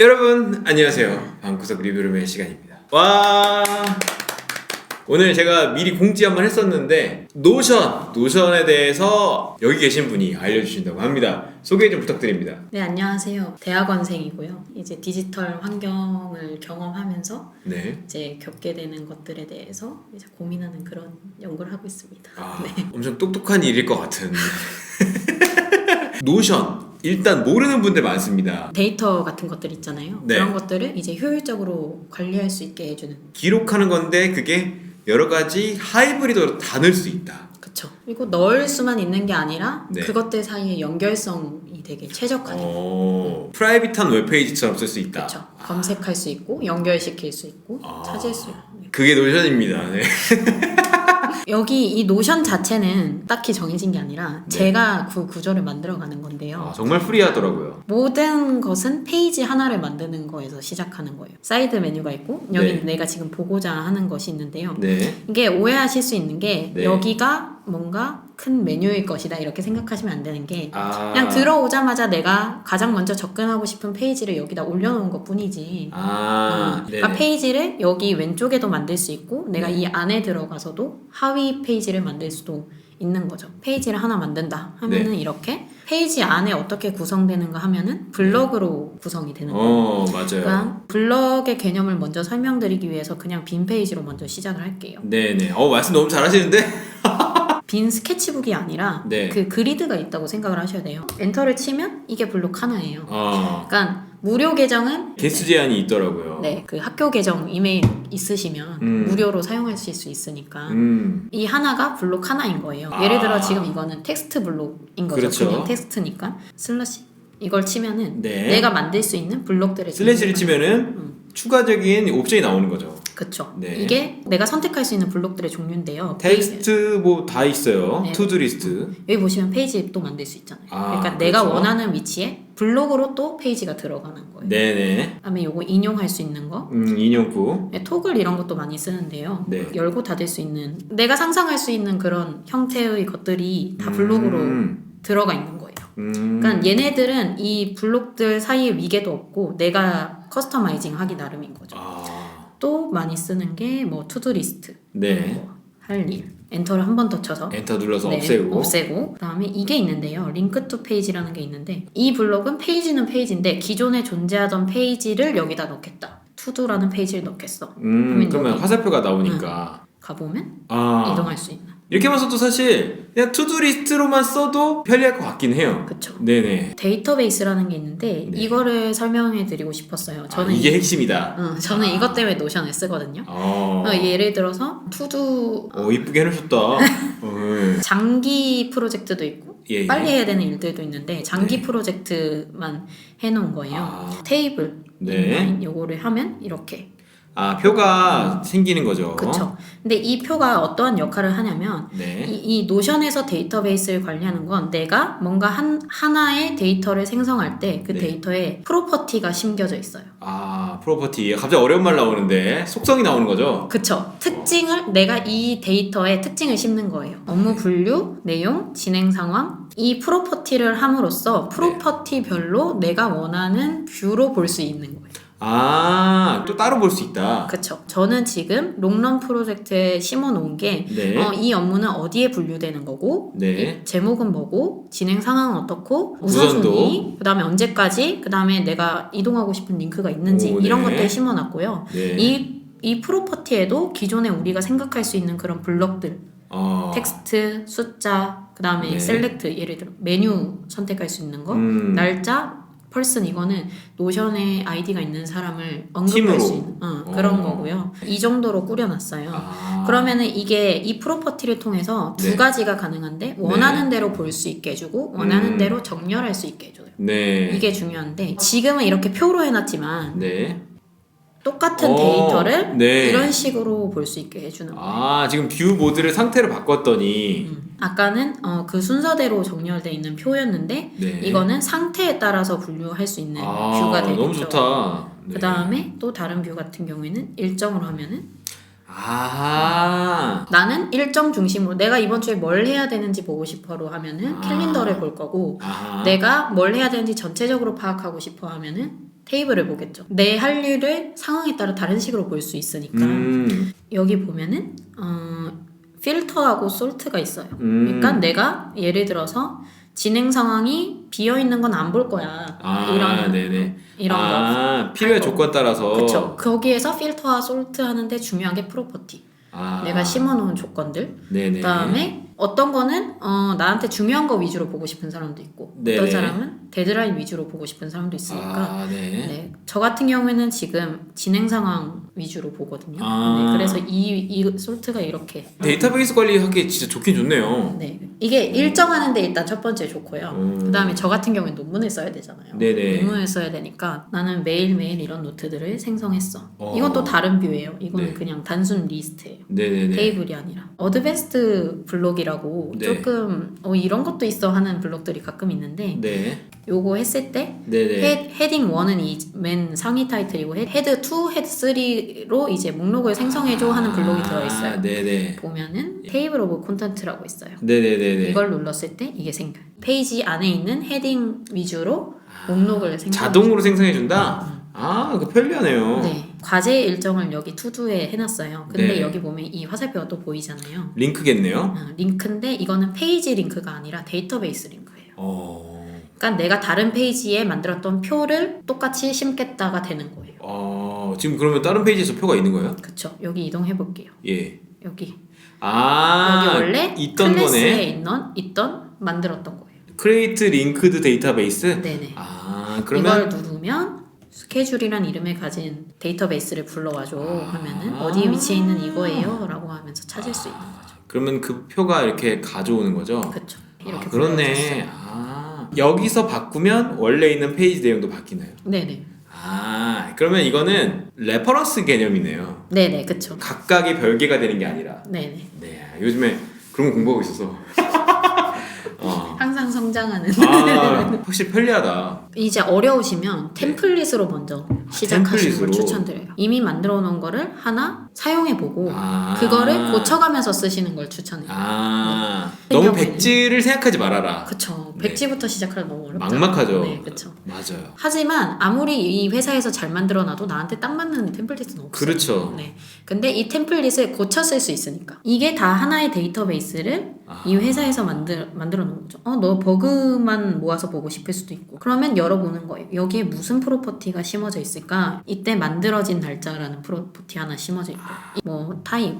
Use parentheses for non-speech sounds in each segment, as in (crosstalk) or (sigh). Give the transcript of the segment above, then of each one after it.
여러분 안녕하세요 방구석 리뷰룸의 시간입니다 와 오늘 제가 미리 공지 한번 했었는데 노션 노션에 대해서 여기 계신 분이 알려주신다고 합니다 소개 좀 부탁드립니다 네, 안녕하세요. 대학원생이고요. 이제 디지털 환경을 경험하면서 네 이제 겪게 되는 것들에 대해서 이제 고민하는 그런 연구를 하고 있습니다. 아, (laughs) 네. 엄청 똑똑한 일일 것 같은 (laughs) 노션 일단 모르는 분들 많습니다 데이터 같은 것들 있잖아요. 네. 그런 것들을 이제 효율적으로 관리할 수 있게 해주는. 기록하는 건데 그게 여러 가지 하이브리드로 다 넣을 수 있다 그쵸. 그리고 넣을 수만 있는 게 아니라 네. 그것들 사이의 연결성이 되게 최적화된. 어, 프라이빗한 웹페이지처럼 쓸 수 있다 그쵸. 검색할 수 있고 연결시킬 수 있고 아. 찾을 수 있고. 네. 그게 노션입니다 네. (laughs) 여기 이 노션 자체는 딱히 정해진 게 아니라 네. 제가 그 구조를 만들어가는 건데요. 아, 정말 프리하더라고요 모든 것은 페이지 하나를 만드는 거에서 시작하는 거예요. 사이드 메뉴가 있고 여기 네. 내가 지금 보고자 하는 것이 있는데요. 네 이게 오해하실 수 있는 게 네. 여기가 뭔가 큰 메뉴일 것이다 이렇게 생각하시면 안 되는 게 아, 그냥 들어오자마자 내가 가장 먼저 접근하고 싶은 페이지를 여기다 올려놓은 것 뿐이지. 아, 어, 네. 그러니까 페이지를 여기 왼쪽에도 만들 수 있고 내가 네. 이 안에 들어가서도 하위 페이지를 만들 수도 있는 거죠. 페이지를 하나 만든다 하면은 네. 이렇게 페이지 안에 어떻게 구성되는가 하면은 블럭으로 구성이 되는 거예요. 어, 맞아요. 그러니까 블럭의 개념을 먼저 설명드리기 위해서 그냥 빈 페이지로 먼저 시작을 할게요. 네네. 어, 말씀 너무 잘하시는데? (laughs) 빈 스케치북이 아니라 네. 그 그리드가 있다고 생각을 하셔야 돼요. 엔터를 치면 이게 블록 하나예요. 어, 그러니까 무료 계정은 개수 제한이 있더라고요. 네, 그 학교 계정 이메일 있으시면 음. 무료로 사용하실 수 있으니까 음, 이 하나가 블록 하나인 거예요. 아. 예를 들어 지금 이거는 텍스트 블록인 거죠. 그렇죠. 그냥 텍스트니까 슬러시 이걸 치면은 네. 내가 만들 수 있는 블록들을 슬래시를 치면은 음. 추가적인 옵션이 나오는 거죠. 그쵸. 네. 이게 내가 선택할 수 있는 블록들의 종류인데요. 텍스트 뭐 다 있어요. 네. 투두 리스트. 여기 보시면 페이지 또 만들 수 있잖아요. 아, 그러니까 내가 그렇죠. 원하는 위치에 블록으로 또 페이지가 들어가는 거예요. 네네. 그다음에 요거 인용할 수 있는 거. 음, 인용구. 네, 톡을 이런 것도 많이 쓰는데요. 네. 열고 닫을 수 있는 내가 상상할 수 있는 그런 형태의 것들이 다 블록으로 음, 들어가 있는 거예요. 음. 그러니까 얘네들은 이 블록들 사이에 위계도 없고 내가 커스터마이징 하기 나름인 거죠. 아, 또 많이 쓰는 게 뭐 투두 리스트, 네. 뭐 할 일, 엔터를 한 번 더 쳐서 엔터 눌러서 네, 없애고. 없애고 그다음에 이게 있는데요. 링크 투 페이지라는 게 있는데 이 블록은 페이지는 페이지인데 기존에 존재하던 페이지를 여기다 넣겠다. 투두라는 페이지를 넣겠어. 음, 그러면 그러면. 화살표가 나오니까. 가보면 아. 이동할 수 있는. 이렇게만 써도 사실 그냥 투두 리스트로만 써도 편리할 것 같긴 해요. 그쵸. 네네. 데이터베이스라는 게 있는데 네. 이거를 설명해 드리고 싶었어요. 저는 아, 이게 이- 핵심이다. 어, 저는 이것 때문에 노션을 쓰거든요. 어. 어, 예를 들어서 투두 어, 이쁘게 해놓으셨다. (laughs) 어, 네. 장기 프로젝트도 있고 예, 예. 빨리 해야 되는 일들도 있는데 장기 네. 프로젝트만 해놓은 거예요. 아. 테이블 네. 인라인 요거를 하면 이렇게 아, 표가 생기는 거죠. 그쵸. 근데 이 표가 어떠한 역할을 하냐면 네. 이, 이 노션에서 데이터베이스를 관리하는 건 내가 뭔가 한 하나의 데이터를 생성할 때 그 네. 데이터에 프로퍼티가 심겨져 있어요. 아, 프로퍼티. 갑자기 어려운 말 나오는데 속성이 나오는 거죠? 그쵸. 특징을 내가 이 데이터에 특징을 심는 거예요. 업무 분류, 내용, 진행 상황. 이 프로퍼티를 함으로써 프로퍼티별로 내가 원하는 뷰로 볼 수 있는 거예요. 아, 또 따로 볼 수 있다. 그쵸. 저는 지금 롱런 프로젝트에 심어 놓은 게 네. 어, 이 업무는 어디에 분류되는 거고 네. 이 제목은 뭐고 진행 상황은 어떻고. 우선순위 그 다음에 언제까지 그 다음에 내가 이동하고 싶은 링크가 있는지 오, 이런 네. 것들 심어 놨고요. 네. 이, 이 프로퍼티에도 기존에 우리가 생각할 수 있는 그런 블럭들 어. 텍스트, 숫자, 그 다음에 네. 셀렉트 예를 들어 메뉴 선택할 수 있는 거, 음. 날짜, 펄슨 이거는 노션에 아이디가 있는 사람을 팀으로. 언급할 수 있는 어, 그런 어. 거고요. 이 정도로 꾸려놨어요. 아. 그러면은 이게 이 프로퍼티를 통해서 두 네. 가지가 가능한데 원하는 대로 볼 수 있게 해주고 원하는 음. 대로 정렬할 수 있게 해줘요. 네. 이게 중요한데 지금은 이렇게 표로 해놨지만 네. 똑같은 어, 데이터를 네. 이런 식으로 볼 수 있게 해주는 거예요. 아, 지금 뷰 모드를 상태를 바꿨더니 음. 아까는 어, 그 순서대로 정렬되어 있는 표였는데 네. 이거는 상태에 따라서 분류할 수 있는 아, 뷰가 되겠죠. 너무 좋다. 네. 그 다음에 또 다른 뷰 같은 경우에는 일정으로 하면은 아. 나는 일정 중심으로 내가 이번 주에 뭘 해야 되는지 보고 싶어로 하면은 아. 캘린더를 볼 거고 아. 내가 뭘 해야 되는지 전체적으로 파악하고 싶어 하면은 테이블을 보겠죠. 내 할 일을 상황에 따라 다른 식으로 볼 수 있으니까 음. 여기 보면은 어, 필터하고 솔트가 있어요. 음. 그러니까 내가 예를 들어서 진행 상황이 비어 있는 건 안 볼 거야. 아, 이런 네네. 이런 거. 아, 필요의 하고. 조건 따라서. 그렇죠. 거기에서 필터와 솔트 하는데 중요한 게 프로퍼티. 아. 내가 심어놓은 조건들. 네네. 그다음에 어떤 거는 어, 나한테 중요한 거 위주로 보고 싶은 사람도 있고 네네. 어떤 사람은 데드라인 위주로 보고 싶은 사람도 있으니까 아, 네. 네, 저 같은 경우에는 지금 진행 상황 위주로 보거든요. 아. 네, 그래서 이, 이 솔트가 이렇게 데이터베이스 관리하기 진짜 좋긴 좋네요. 네, 이게 일정하는데 일단 첫 번째 좋고요. 음. 그 다음에 저 같은 경우에 논문을 써야 되잖아요. 네네. 논문을 써야 되니까 나는 매일 매일 이런 노트들을 생성했어. 어. 이건 또 다른 뷰예요. 이거는 네. 그냥 단순 리스트예요. 네네네. 테이블이 아니라 어드밴스드 블록이라고 네. 조금 어, 이런 것도 있어 하는 블록들이 가끔 있는데 네. 요거 했을 때 네네. 헤, 헤딩 1은 이 맨 상위 타이틀이고 헤- 헤드 2, 헤드 3로 이제 목록을 생성해줘 하는 블록이 아, 들어있어요. 네네. 보면은 테이블 오브 콘텐츠라고 있어요. 네네네네. 이걸 눌렀을 때 이게 생겨요. 페이지 안에 있는 헤딩 위주로 목록을 생성. 자동으로 생성해준다? 아, 그 편리하네요. 네. 과제 일정을 여기 투두에 해놨어요. 근데 네. 여기 보면 이 화살표가 또 보이잖아요. 링크겠네요. 어, 링크인데 이거는 페이지 링크가 아니라 데이터베이스 링크예요. 어. 그러니까 내가 다른 페이지에 만들었던 표를 똑같이 심겠다가 되는 거예요. 어, 지금 그러면 다른 페이지에서 표가 있는 거예요? 그쵸? 여기 이동해 볼게요. 예. 여기 아, 여기 원래 있던 클래스에 거네. 있던 있던 만들었던 거예요. 크리에이트 링크드 데이터베이스? 네네. 아, 그러면 이걸 누르면 스케줄이란 이름을 가진 데이터베이스를 불러와줘 하면은 아. 어디에 위치해 있는 이거예요라고 하면서 찾을 수 있는 거죠. 그러면 그 표가 이렇게 가져오는 거죠? 그렇죠. 이렇게 아. 그렇네. 아, 여기서 바꾸면 원래 있는 페이지 내용도 바뀌나요? 네네. 아, 그러면 이거는 레퍼런스 개념이네요. 네네. 그쵸. 각각의 별개가 되는 게 아니라. 네네. 네, 요즘에 그런 거 공부하고 있어서. (laughs) 어. 항상 성장하는. 아, 확실히 편리하다. 이제 어려우시면 템플릿으로 먼저 시작하시는 걸 템플릿으로? 추천드려요. 이미 만들어 놓은 거를 하나 사용해 보고 아. 그거를 고쳐가면서 쓰시는 걸 추천해요. 아, 네. 너무 백지를 생각하지 말아라. 그쵸. 네. 백지부터 시작하면 너무 어렵죠. 막막하죠. 네, 그쵸. 맞아요. 하지만 아무리 이 회사에서 잘 만들어놔도 나한테 딱 맞는 템플릿은 없어요. 그렇죠. 네. 근데 이 템플릿을 고쳐 쓸 수 있으니까 이게 다 하나의 데이터베이스를 아. 이 회사에서 만들 만들어 놓은 거죠. 어, 너 버그만 모아서 보고 싶을 수도 있고. 그러면 열어보는 거예요. 여기에 무슨 프로퍼티가 심어져 있을까? 이때 만들어진 날짜라는 프로퍼티 하나 심어져 있고, 뭐 타입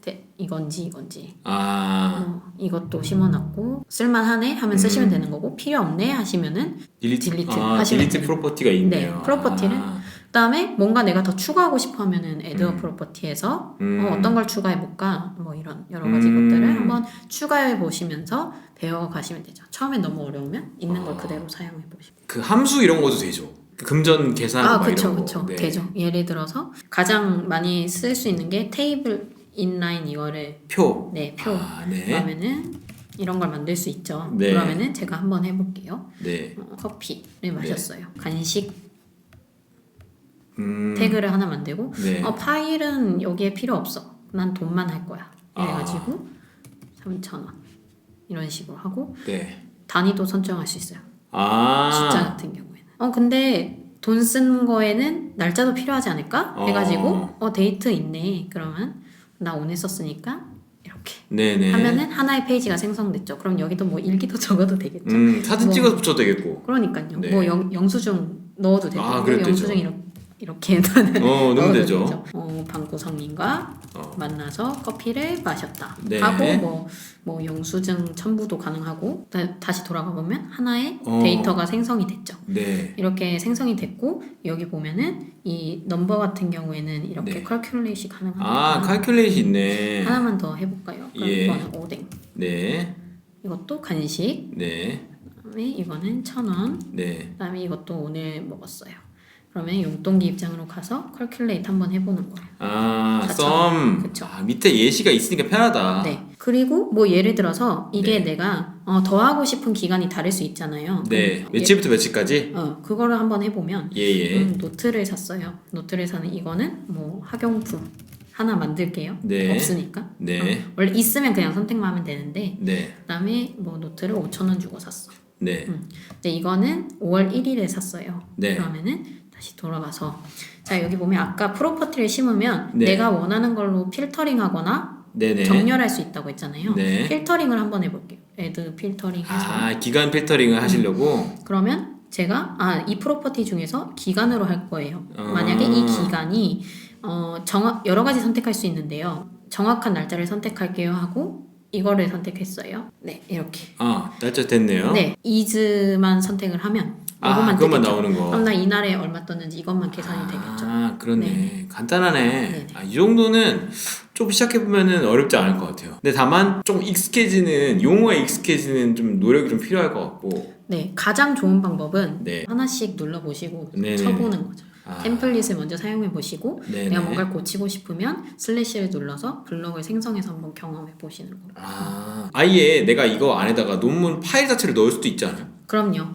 데- 이건지 이건지 아, 어, 이것도 심어놨고 쓸만하네 하면 쓰시면 음. 되는 거고 필요 없네 하시면은 딜리트, 딜리트 아, 하시면 딜리트. 프로퍼티가 있네요. 네, 프로퍼티를 아, 그다음에 뭔가 내가 더 추가하고 싶어 하면은 애드 음. 프로퍼티에서 음. 어, 어떤 걸 추가해 볼까 뭐 이런 여러 가지 음. 것들을 한번 추가해 보시면서 배워 가시면 되죠. 처음엔 너무 어려우면 있는 걸 아. 그대로 사용해 보시고. 그 함수 이런 것도 되죠. 그 금전 계산 아, 막 그쵸, 이런 거. 그쵸. 네. 되죠. 예를 들어서 가장 많이 쓸 수 있는 게 테이블 인라인 이거를 표. 네, 표 아, 네. 그러면은 이런 걸 만들 수 있죠. 네. 그러면은 제가 한번 해볼게요. 네. 어, 커피를 마셨어요. 간식 음. 태그를 하나 만들고 네. 어, 파일은 여기에 필요 없어. 난 돈만 할 거야. 아. 이래가지고 3,000원 이런 식으로 하고 네. 단위도 설정할 수 있어요. 아. 숫자 같은 경우에는. 어 근데 돈 쓴 거에는 날짜도 필요하지 않을까? 어. 해가지고 어 데이트 있네. 그러면 나 오늘 썼으니까 이렇게 네네. 하면은 하나의 페이지가 생성됐죠. 그럼 여기도 뭐 일기도 (laughs) 적어도 되겠죠. 음, 사진 뭐- 찍어서 붙여도 되겠고. 그러니까요. 네. 뭐 영, 영수증 넣어도 되고 아, 영수증. 이렇게 이렇게 넣어도 어, 넣으면 되죠. 어, 방구성님과 어. 만나서 커피를 마셨다 네. 하고 뭐, 뭐 영수증 첨부도 가능하고 다, 시 돌아가 보면 하나의 어. 데이터가 생성이 됐죠. 네. 이렇게 생성이 됐고 여기 보면은 이 넘버 같은 경우에는 이렇게 네. 컬큘레이시 가능합니다. 아, 칼큘레이트 있네. 하나만 더 해볼까요? 그럼 예. 이거는 오뎅. 네. 이것도 간식. 네. 그다음에 이거는 천 원. 네. 그다음에 이것도 오늘 먹었어요. 그러면 용돈기 입장으로 가서 컬큘레이트 한번 해보는 거예요. 아. 썸. 그쵸. 아, 밑에 예시가 있으니까 편하다. 네. 그리고 뭐 예를 들어서 이게 네. 내가 어, 더 하고 싶은 기간이 다를 수 있잖아요. 네. 음, 며칠부터 며칠까지? 예, 어, 그거를 한번 해보면 예, 예. 음, 노트를 샀어요. 노트를 사는 이거는 뭐 학용품 하나 만들게요. 네. 없으니까. 네. 어, 원래 있으면 그냥 선택만 하면 되는데 네. 그다음에 뭐 노트를 5천 원 주고 샀어. 네. 근데 이거는 5월 1일에 샀어요. 네. 그러면은 다시 돌아가서 자 여기 보면 아까 프로퍼티를 심으면 네. 내가 원하는 걸로 필터링하거나 네네. 정렬할 수 있다고 했잖아요. 네. 필터링을 한번 해볼게요. 애드 필터링 해서 아 기간 필터링을 하시려고. 그러면 제가 아 이 프로퍼티 중에서 기간으로 할 거예요. 아. 만약에 이 기간이 어 정확 여러 가지 선택할 수 있는데요. 정확한 날짜를 선택할게요 하고 이거를 선택했어요. 네 이렇게. 아 날짜 됐네요. 네 이즈만 선택을 하면 아 그것만 뜨겠죠. 나오는 거. 그럼 나 이날에 얼마 떴는지 이것만 계산이 되겠죠. 아 그렇네. 간단하네. 네네. 아, 이 정도는 좀 시작해 보면은 어렵지 않을 것 같아요. 근데 다만 좀 익숙해지는 용어에 익숙해지는 좀 노력이 좀 필요할 것 같고. 네 가장 좋은 방법은 네. 하나씩 눌러 보시고 네네. 쳐보는 거죠. 아, 템플릿을 먼저 사용해 보시고. 내가 뭔가를 고치고 싶으면 슬래시를 눌러서 블럭을 생성해서 한번 경험해 보시는 거. 아 아예 내가 이거 안에다가 논문 파일 자체를 넣을 수도 있잖아요. 그럼요.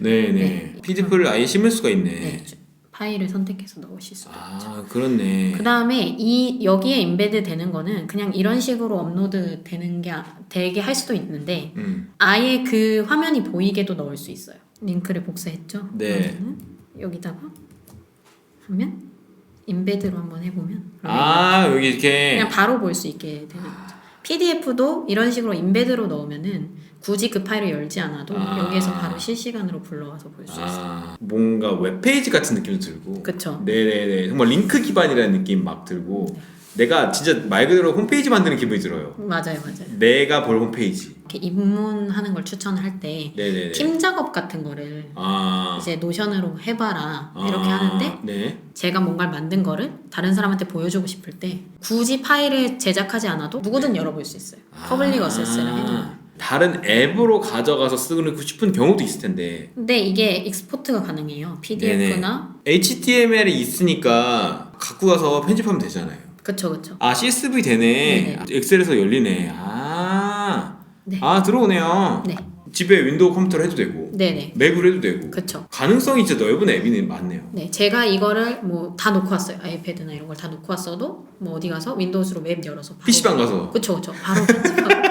네네. 네. PDF를 아예 심을 수가 있네. 네. 파일을 선택해서 넣으실 수도 있죠. 아 그렇네. 그 다음에 이 여기에 임베드 되는 거는 그냥 이런 식으로 업로드 되는 게 아- 되게 할 수도 있는데 음. 아예 그 화면이 보이게도 넣을 수 있어요. 링크를 복사했죠. 네. 여기다가 하면 임베드로 한번 해보면 아 여기 이렇게. 그냥 바로 볼 수 있게 되는 거죠. PDF도 이런 식으로 임베드로 넣으면은 굳이 그 파일을 열지 않아도 아. 여기에서 바로 실시간으로 불러와서 볼 수 있어요. 아 뭔가 웹페이지 같은 느낌도 들고. 그쵸? 네네네. 정말 링크 기반이라는 느낌 막 들고. 내가 진짜 말 그대로 홈페이지 만드는 기분이 들어요. 맞아요, 맞아요. 내가 볼 홈페이지. 이렇게 입문하는 걸 추천할 때 네네네. 팀 작업 같은 거를 아. 이제 노션으로 해봐라 이렇게 아, 하는데 네. 제가 뭔가를 만든 거를 다른 사람한테 보여주고 싶을 때 굳이 파일을 제작하지 않아도 누구든 열어볼 수 있어요. 퍼블릭 어세스를. 아, 다른 앱으로 가져가서 쓰고 싶은 경우도 있을 텐데 근데 이게 익스포트가 가능해요. PDF나 HTML이 있으니까 갖고 가서 편집하면 되잖아요. 그쵸 그쵸. 아 CSV 되네. 엑셀에서 열리네. 아, 네. 아 들어오네요. 네, 집에 윈도우 컴퓨터로 해도 되고 네네. 맥으로 해도 되고 그쵸. 가능성이 진짜 넓은 앱이 많네요. 네, 제가 이거를 뭐 다 놓고 왔어요. 아이패드나 이런 걸 다 놓고 왔어도 뭐 어디 가서 윈도우즈로 웹 열어서 바로 PC방 가서 그쵸 그쵸. 바로 편집하고.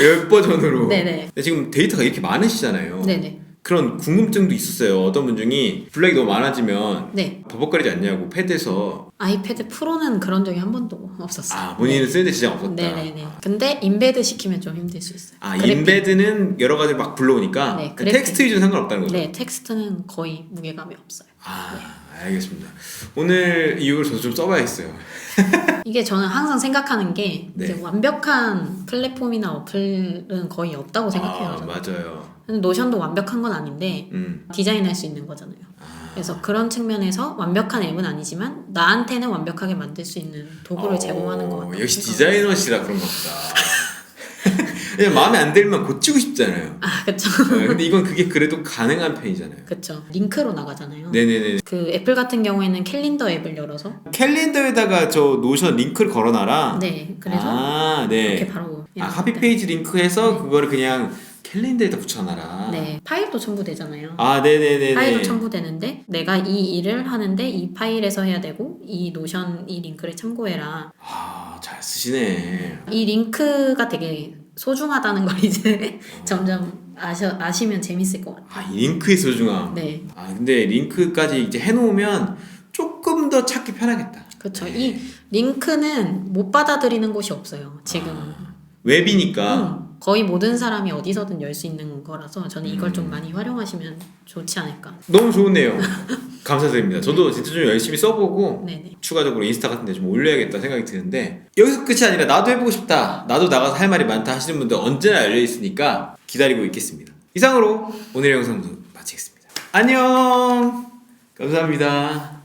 웹 버전으로. 네네. 지금 데이터가 이렇게 많으시잖아요. 네네. 그런 궁금증도 있었어요. 어떤 분 중이 블랙이 너무 많아지면 네. 버벅거리지 않냐고 패드에서 아이패드 프로는 그런 적이 한 번도 없었어요. 아 본인은 쓰는데 지장 없었다. 네네네. 근데 임베드 시키면 좀 힘들 수 있어요. 아 그래픽. 인베드는 여러 가지 막 불러오니까 네. 텍스트 위주는 상관없다는 거죠. 네, 텍스트는 거의 무게감이 없어요. 아 알겠습니다. 오늘 이후로 저도 좀 써봐야겠어요. (laughs) 이게 저는 항상 생각하는 게 네. 이제 완벽한 플랫폼이나 어플은 거의 없다고 생각해요. 아, 저는. 맞아요. 근데 노션도 완벽한 건 아닌데 음. 디자인할 수 있는 거잖아요. 아. 그래서 그런 측면에서 완벽한 앱은 아니지만 나한테는 완벽하게 만들 수 있는 도구를 어, 제공하는 것 같아요. 역시 디자이너시라 그런가 보다. 그냥 마음에 안 들면 고치고 싶잖아요. 아, 그쵸. 네, 근데 이건 그게 그래도 가능한 편이잖아요. 그쵸. 링크로 나가잖아요. 네네네. 그 애플 같은 경우에는 캘린더 앱을 열어서 캘린더에다가 저 노션 링크를 걸어놔라. 네, 그래서 아, 네. 이렇게 바로 아, 카피 페이지 링크해서 그거를 그냥 캘린더에다 붙여놔라. 네, 파일도 첨부되잖아요. 아, 네네네네. 파일도 첨부되는데 내가 이 일을 하는데 이 파일에서 해야 되고 이 노션 이 링크를 참고해라. 아, 잘 쓰시네. 이 링크가 되게 소중하다는 걸 이제 (laughs) 점점 아셔, 아시면 재밌을 것 같아요. 아, 이 링크의 소중함. 네, 아, 근데 링크까지 이제 해놓으면 조금 더 찾기 편하겠다. 그렇죠. 네. 이 링크는 못 받아들이는 곳이 없어요. 지금 아, 웹이니까. 음, 거의 모든 사람이 어디서든 열 수 있는 거라서 저는 이걸 음. 좀 많이 활용하시면 좋지 않을까. 너무 좋네요. (laughs) 감사드립니다. 저도 진짜 좀 열심히 써보고 네네. 추가적으로 인스타 같은 데 좀 올려야겠다 생각이 드는데 여기서 끝이 아니라 나도 해보고 싶다 나도 나가서 할 말이 많다 하시는 분들 언제나 열려 있으니까 기다리고 있겠습니다 이상으로 오늘의 영상도 마치겠습니다 안녕 감사합니다